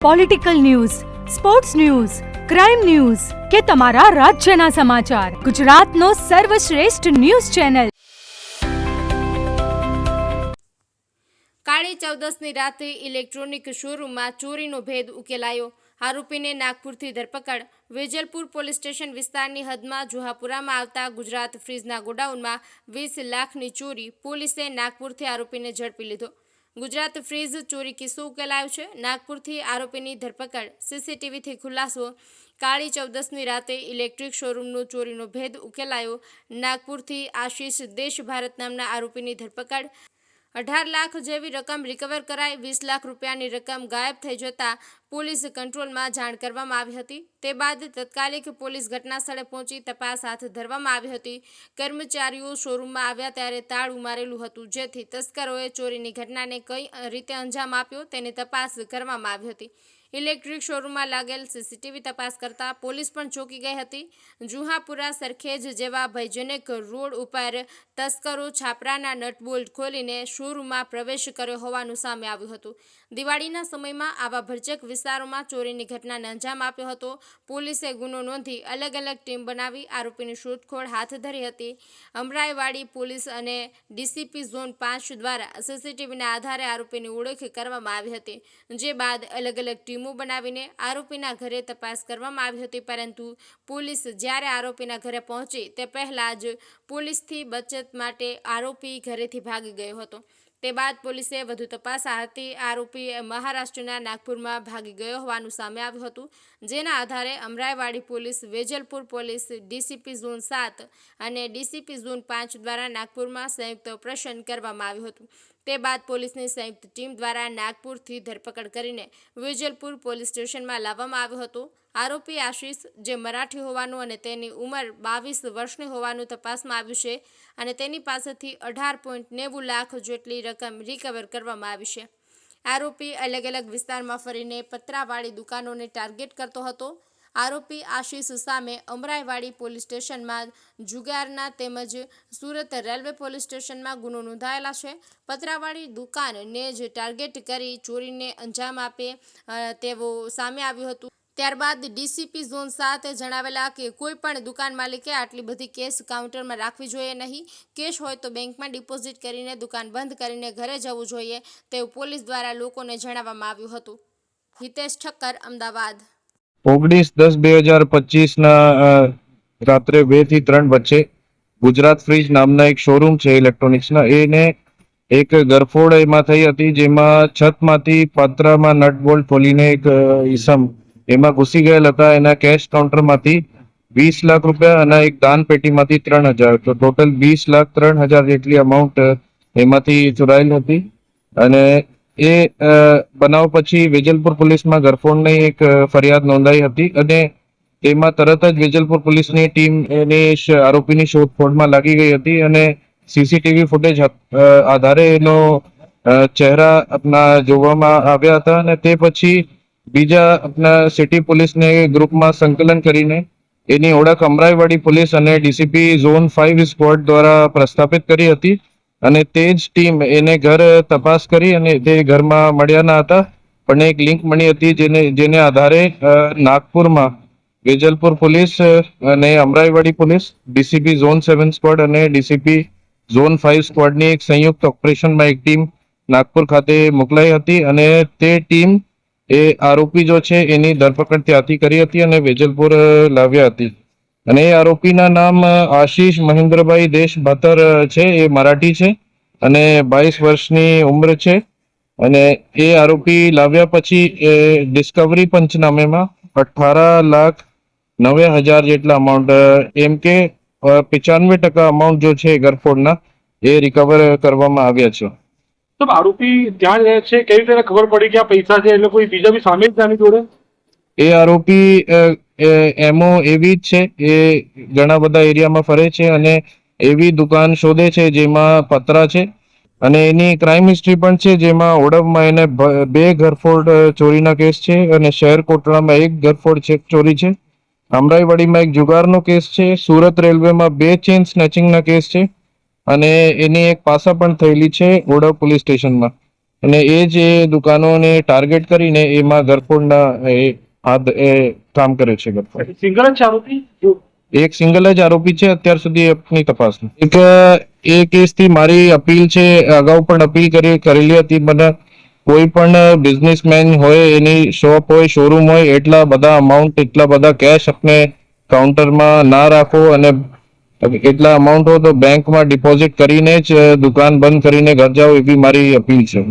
Political news sports news crime news કે તમારા રાજ્યના સમાચાર ગુજરાતનો સર્વશ્રેષ્ઠ ન્યૂઝ ચેનલ કાળી ચૌદસની રાતે ઇલેક્ટ્રોનિક શોરૂમમાં ચોરીનો ભેદ ઉકેલાયો. આરોપીને નાગપુરથી ધરપકડ. વેજલપુર પોલીસ સ્ટેશન વિસ્તારની હદમાં જુહાપુરામાં આવતા ગુજરાત ફ્રીજના ગોડાઉનમાં વીસ લાખની ચોરી. પોલીસે નાગપુરથી આરોપીને ઝડપી લીધો. ગુજરાત ફ્રીજ ચોરી કિસ્સો ઉકેલાયો છે. નાગપુરથી આરોપીની ધરપકડ, સીસીટીવીથી ખુલાસો. કાળી ચૌદસની રાતે ઇલેક્ટ્રિક શોરૂમનો ચોરીનો ભેદ ઉકેલાયો. નાગપુરથી આશીષ દેશ ભારત નામના આરોપીની ધરપકડ. અઢાર લાખ જેવી રકમ રિકવર કરાઈ, વીસ લાખ રૂપિયાની રકમ ગાયબ થઈ જતા પોલીસ કંટ્રોલમાં જાણ કરવામાં આવી હતી. તે બાદ તત્કાલિક પોલીસ ઘટના સ્થળે પહોંચી તપાસ હાથ ધરવામાં આવી હતી. કર્મચારીઓ શોરૂમમાં આવ્યા ત્યારે તાળું મારેલું હતું, જેથી તસ્કરોએ ચોરીની ઘટનાને કઈ રીતે અંજામ આપ્યો તેની તપાસ કરવામાં આવી હતી. ઇલેક્ટ્રિક શોરૂમમાં લાગેલ સીસીટીવી તપાસ કરતા પોલીસ પણ ચોંકી ગઈ હતી. જુહાપુરા સરખેજ જેવા ભયજનક રોડ ઉપર તસ્કરો છાપરાના નટબોલ્ટ ખોલીને શોરૂમમાં પ્રવેશ કર્યો હોવાનું સામે આવ્યું હતું. દિવાળીના સમયમાં આવા ભરચક વિસ્તારોમાં ચોરીની ઘટનાને અંજામ આપ્યો હતો. પોલીસે ગુનો નોંધી અલગ અલગ ટીમ બનાવી આરોપીની શોધખોળ હાથ ધરી હતી. અમરાઈવાડી પોલીસ અને ડીસીપી ઝોન પાંચ દ્વારા સીસીટીવીના આધારે આરોપીની ઓળખ કરવામાં આવી હતી, જે બાદ અલગ અલગ ટીમો બનાવીને આરોપીના ઘરે તપાસ કરવામાં આવી હતી, પરંતુ પોલીસ જ્યારે આરોપીના ઘરે પહોંચી, તે પહેલાં જ પોલીસથી બચત માટે આરોપી ઘરેથી ભાગી ગયો હતો. તે બાદ પોલીસે વધુ તપાસ હાથી આરોપી મહારાષ્ટ્રના નાગપુરમાં ભાગી ગયો હોવાનું સામે આવ્યું હતું, જેના આધારે Amraiwadi police, Vejalpur police, DCP zone સાત અને ડીસીપી ઝોન પાંચ દ્વારા નાગપુરમાં સંયુક્ત ઓપરેશન કરવામાં આવ્યું હતું. તે બાદ પોલીસની સંયુક્ત ટીમ દ્વારા નાગપુરથી ધરપકડ કરીને વિજલપુર પોલીસ સ્ટેશનમાં લાવવામાં આવ્યો હતો. આરોપી આશીષ, જે મરાઠી હોવાનું અને તેની ઉંમર બાવીસ વર્ષની હોવાનું તપાસમાં આવ્યું છે અને તેની પાસેથી અઢાર પોઈન્ટ નેવું લાખ જેટલી રકમ રિકવર કરવામાં આવી છે. આરોપી અલગ અલગ વિસ્તારમાં ફરીને પતરાવાળી દુકાનોને ટાર્ગેટ કરતો હતો. આરોપી આશીષ સામે અમરાઈવાડી પોલીસ સ્ટેશનમાં જુગારના તેમજ સુરત રેલવે પોલીસ સ્ટેશનમાં ગુનો નોંધાયેલા છે. પતરાવાળી દુકાનને જ ટાર્ગેટ કરી ચોરીને અંજામ આપે તેવો સામે આવ્યું હતું. ત્યારબાદ ડીસીપી ઝોન સાત જણાવેલા કે કોઈ પણ દુકાન માલિકે આટલી બધી કેશ કાઉન્ટરમાં રાખવી જોઈએ નહીં. કેશ હોય તો બેંકમાં ડિપોઝિટ કરીને દુકાન બંધ કરીને ઘરે જવું જોઈએ તેવું પોલીસ દ્વારા લોકોને જણાવવામાં આવ્યું હતું. હિતેશ ઠક્કર, અમદાવાદ. ઓગણીસ દસ બે હજાર પચીસના રાત્રે બેથી ત્રણ વચ્ચે ગુજરાત ફ્રીજ નામના એક શોરૂમ છે ઇલેક્ટ્રોનિક્સના. એને એક ગરફોડ એમાં થઈ હતી જેમાં છતમાંથી પાત્રામાં નટ બોલ્ટ ખોલીને એક ઈસમ એમાં ઘૂસી ગયેલ હતા. એના કેશ કાઉન્ટરમાંથી વીસ લાખ રૂપિયા અને એક દાન પેટીમાંથી ત્રણ હજાર. તો ટોટલ વીસ લાખ ત્રણ હજાર જેટલી અમાઉન્ટ એમાંથી ચોરાયેલ હતી. અને એ બનાવ પછી વેજલપુર પોલીસમાં ગરફોડની એક ફરિયાદ નોંધાઈ હતી અને તેમાં તરત જ વેજલપુર પોલીસની ટીમ એની આરોપીની શોધખોળમાં લાગી ગઈ હતી અને સીસીટીવી ફૂટેજ આધારે એનો ચહેરા આપના જોવામાં આવ્યા હતા અને તે પછી બીજા આપના સિટી પોલીસને ગ્રુપમાં સંકલન કરીને એની ઓળખ અમરાઈવાડી પોલીસ અને ડીસીપી ઝોન ફાઇવ સ્કવોડ દ્વારા પ્રસ્થાપિત કરી હતી. અને તે જ ટીમ એને ઘર તપાસ કરી અને તે ઘરમાં મળ્યા ન હતા. પણ એક લિંક મળી હતી જેને જેને આધારે નાગપુરમાં વેજલપુર પોલીસ અને Amraiwadi police, DCP zone seven squad અને ડીસીપી ઝોન ફાઇવ સ્ક્વોડની એક સંયુક્ત ઓપરેશનમાં એક ટીમ નાગપુર ખાતે મોકલાઈ હતી અને તે ટીમ એ આરોપી જો છે એની ધરપકડ ત્યાંથી કરી હતી અને વેજલપુર લાવ્યા હતી. અને એ આરોપીના નામ આશીષ મહેન્દ્રભાઈ દેશ ભાતર છે. એ મરાઠી છે અને બાવીસ વર્ષની ઉંમર છે. અને એ આરોપી લાવ્યા પછી એ ડિસ્કવરી પંચનામેમાં અઠારા લાખ નવે હજાર જેટલા અમાઉન્ટ એમ કે પિચાનવે ટકા અમાઉન્ટ જો છે ગરફોડના એ રિકવર કરવામાં આવ્યા છે. તો આરોપી ત્યાં રહે છે. કેવી રીતે ખબર પડી કે આ પૈસા છે? એટલે કોઈ બીજા બી સામે જ આની જોડે? એ આરોપી અ, એવી જ છે. એ ઘણા બધા એરિયામાં ફરે છે અને એવી દુકાન શોધે છે જેમાં પતરા છે. અને એની ક્રાઇમ હિસ્ટ્રી પણ છે જેમાં ઓડવમાં એને બે ઘરફોડ ચોરીના કેસ છે અને શહેર કોટડામાં એક ઘરફોડ છે ચોરી છે. અમરાઈવાડીમાં એક જુગારનો કેસ છે. સુરત રેલવેમાં બે ચેન સ્નેચિંગના કેસ છે. અને એની એક પાસા પણ થયેલી છે ઓડવ પોલીસ સ્ટેશનમાં. અને એ જે દુકાનોને ટાર્ગેટ કરીને એમાં ઘરફોડના હાથ એ કામ કરે છે સિંગલ જ આરોપી? એક સિંગલ જ આરોપી છે અત્યાર સુધી આપની તપાસ એક એ કેસથી મારી અપીલ છે અગાઉ પણ અપીલ કરી કરેલી હતી મને કોઈ પણ બિઝનેસમેન હોય એની શોપ હોય શોરૂમ હોય એટલા બધા અમાઉન્ટ એટલા બધા કેશ આપણે કાઉન્ટરમાં ના રાખો અને એટલા અમાઉન્ટ હોય તો બેંકમાં ડિપોઝિટ કરીને જ દુકાન બંધ કરીને ઘર જાઓ એવી મારી અપીલ છે.